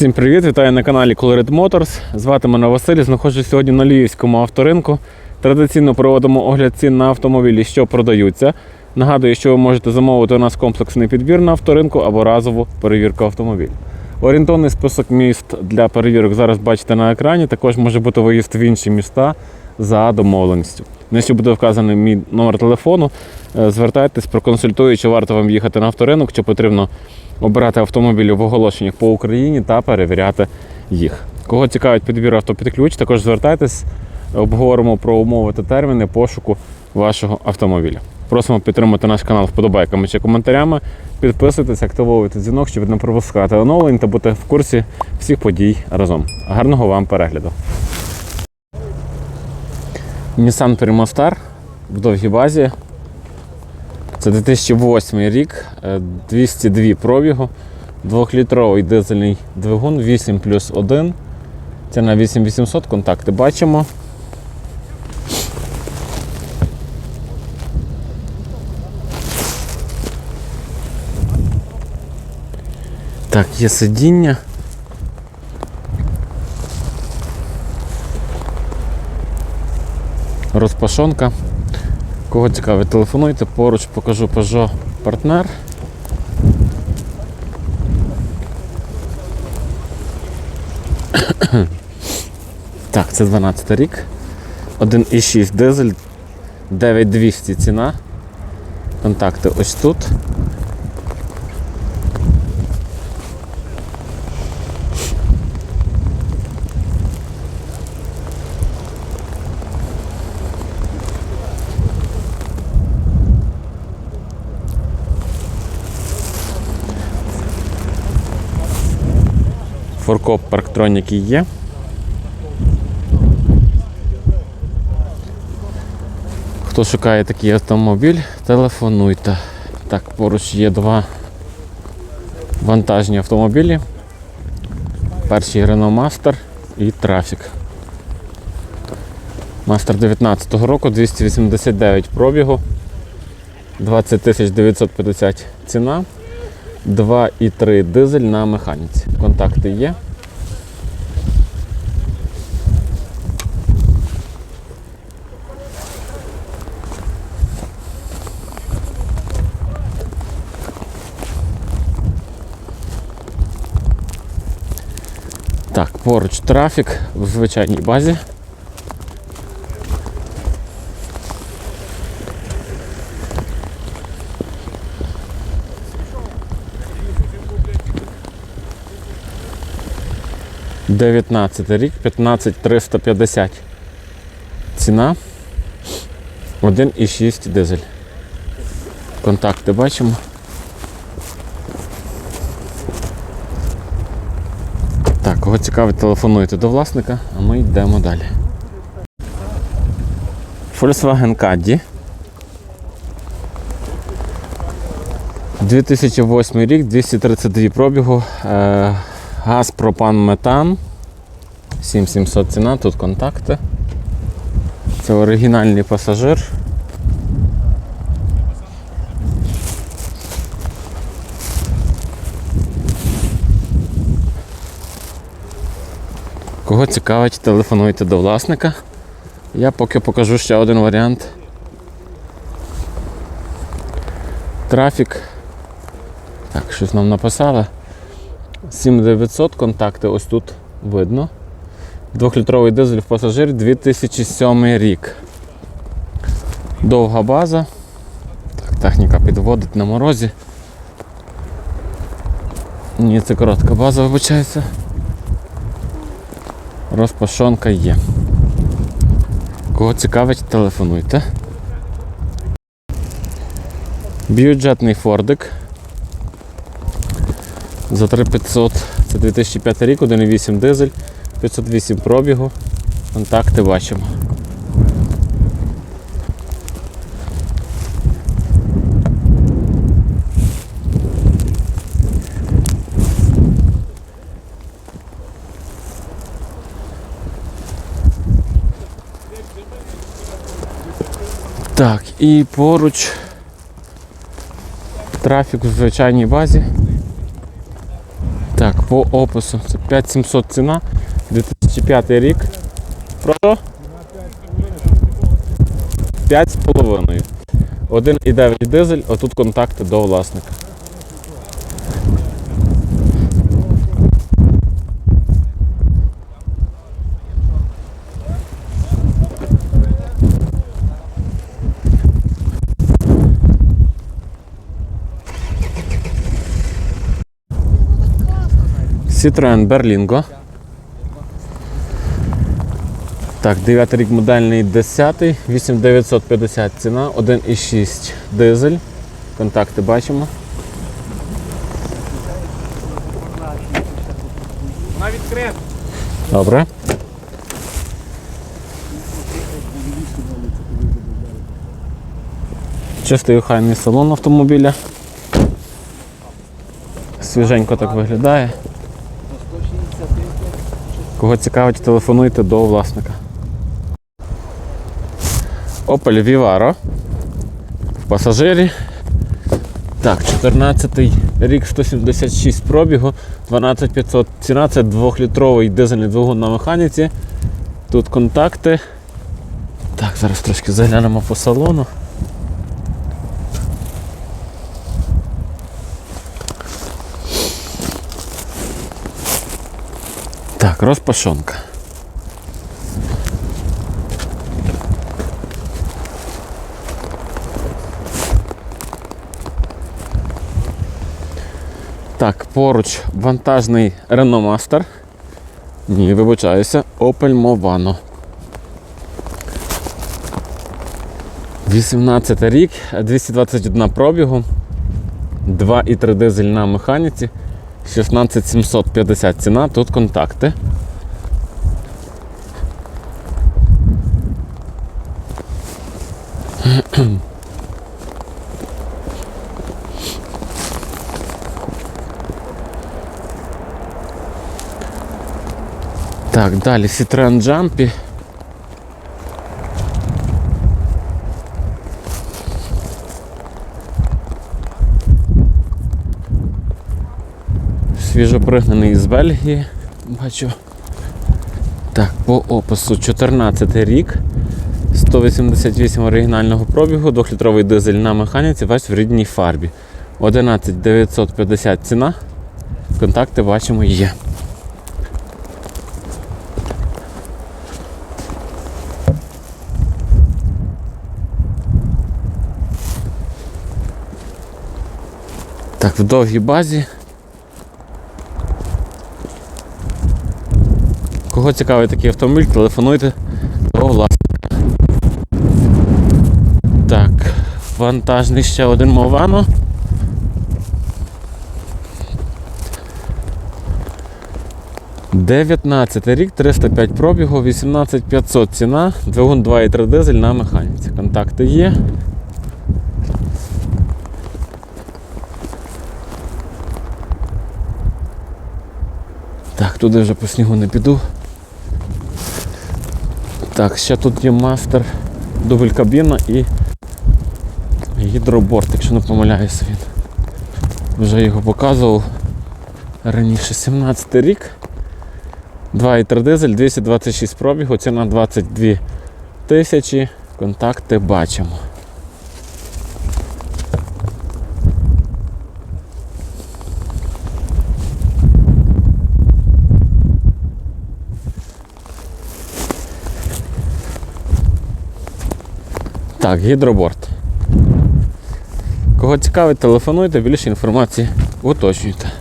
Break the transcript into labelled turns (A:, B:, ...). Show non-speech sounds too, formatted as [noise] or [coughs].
A: Всім привіт! Вітаю на каналі Colored Motors. Звати мене Василь. Знаходжусь сьогодні на Львівському авторинку. Традиційно проводимо огляд цін на автомобілі, що продаються. Нагадую, що ви можете замовити у нас комплексний підбір на авторинку або разову перевірку автомобіля. Орієнтовний список міст для перевірок зараз бачите на екрані. Також може бути виїзд в інші міста за домовленістю. Нижче буде вказаний мій номер телефону. Е, Звертайтесь, проконсультую, чи варто вам їхати на авторинок, чи потрібно обирати автомобілі в оголошеннях по Україні та перевіряти їх. Кого цікавить підбір автопідключ, також звертайтесь, обговоримо про умови та терміни пошуку вашого автомобіля. Просимо підтримати наш канал вподобайками чи коментарями. Підписуйтесь, активовуйте дзвінок, щоб не пропускати оновлень та бути в курсі всіх подій разом. Гарного вам перегляду! Nissan Primaftar в довгій базі. Це 2008 рік, е, 202 пробігу, 2-літровий дизельний двигун 8 плюс 1. Це на 8800 контакти бачимо. Так, є сидіння. Розпашонка. Кого цікавить, телефонуйте, поруч покажу Peugeot партнер. [coughs] Так, це 12 рік. 1,6 дизель, 9200 ціна. Контакти ось тут. Форкоп парктроніки є. Хто шукає такий автомобіль, телефонуйте. Так, поруч є два вантажні автомобілі. Перший Renault Master і Traffic. Master 19-го року, 289 пробігу, 20 950 ціна. 2,3 дизель на механіці. Контакти є. Так, поруч трафік в звичайній базі. Дев'ятнадцятий рік, 15350. Ціна 1,6 дизель. Контакти бачимо. Так, кого цікавить, телефонуйте до власника, а ми йдемо далі. Volkswagen Caddy. 2008 рік, 232 пробігу. Газ, пропан, метан. 7700 ціна, тут контакти. Це оригінальний пасажир. Кого цікавить, телефонуйте до власника. Я поки покажу ще один варіант. Трафік. Так, щось нам написали. 7900 контакти ось тут видно. Двохлітровий дизель в пасажир 2007 рік. Довга база. Так, техніка підводить на морозі. Ні, це коротка база, вибачається. Розпашонка є. Кого цікавить, телефонуйте. Бюджетний фордик. За 3500 це 2005 рік, 1,8 дизель, 508 пробігу. Контакти бачимо. Так, і поруч трафік в звичайній базі. По опису. Це 5700 ціна, 2005 рік. Прошу? 5,5. 1,9 дизель, отут контакти до власника. Citroen Berlingo. Так, 9 рік модельний 10, 8950 ціна, 1,6 дизель. Контакти бачимо.
B: Вона відкрита.
A: Добре. Чистий охайний салон автомобіля. Свіженько так виглядає. Кого цікавить, телефонуйте до власника. Opel Vivaro. В пасажирі. Так, 14-й рік 176 пробігу, 12500 ціна, це 2-літровий дизельний двигун на механіці. Тут контакти. Так, зараз трошки заглянемо по салону. Так, розпашонка. Так, поруч вантажний Renault Master. Ні, вибачаюся, Opel Movano. 18 рік, 221 пробігу, 2,3 дизель на механіці, 16750 ціна, тут контакти. Так, далі Citroen Jumpy. Свіжопригнаний з Бельгії, бачу. Так, по опису 14 рік, 188 оригінального пробігу, 2-літровий дизель на механіці, весь в рідній фарбі. 11 950 ціна. Контакти бачимо є. Так, в довгій базі. Кого цікавий такий автомобіль, телефонуйте до власника. Так, вантажний ще один Movano. Дев'ятнадцятий рік, 305 пробігу, 18500 ціна, двигун 2,3 дизель на механіці. Контакти є. Так, туди вже по снігу не піду. Так, ще тут є мастер, дубль кабіна і гідроборт, якщо не помиляюся він. Вже його показував раніше 17 рік. 2,3 дизель, 226 пробігу, ціна 22 тисячі. Контакти бачимо. Так, гідроборт. Кого цікавить, телефонуйте, більше інформації уточнюйте.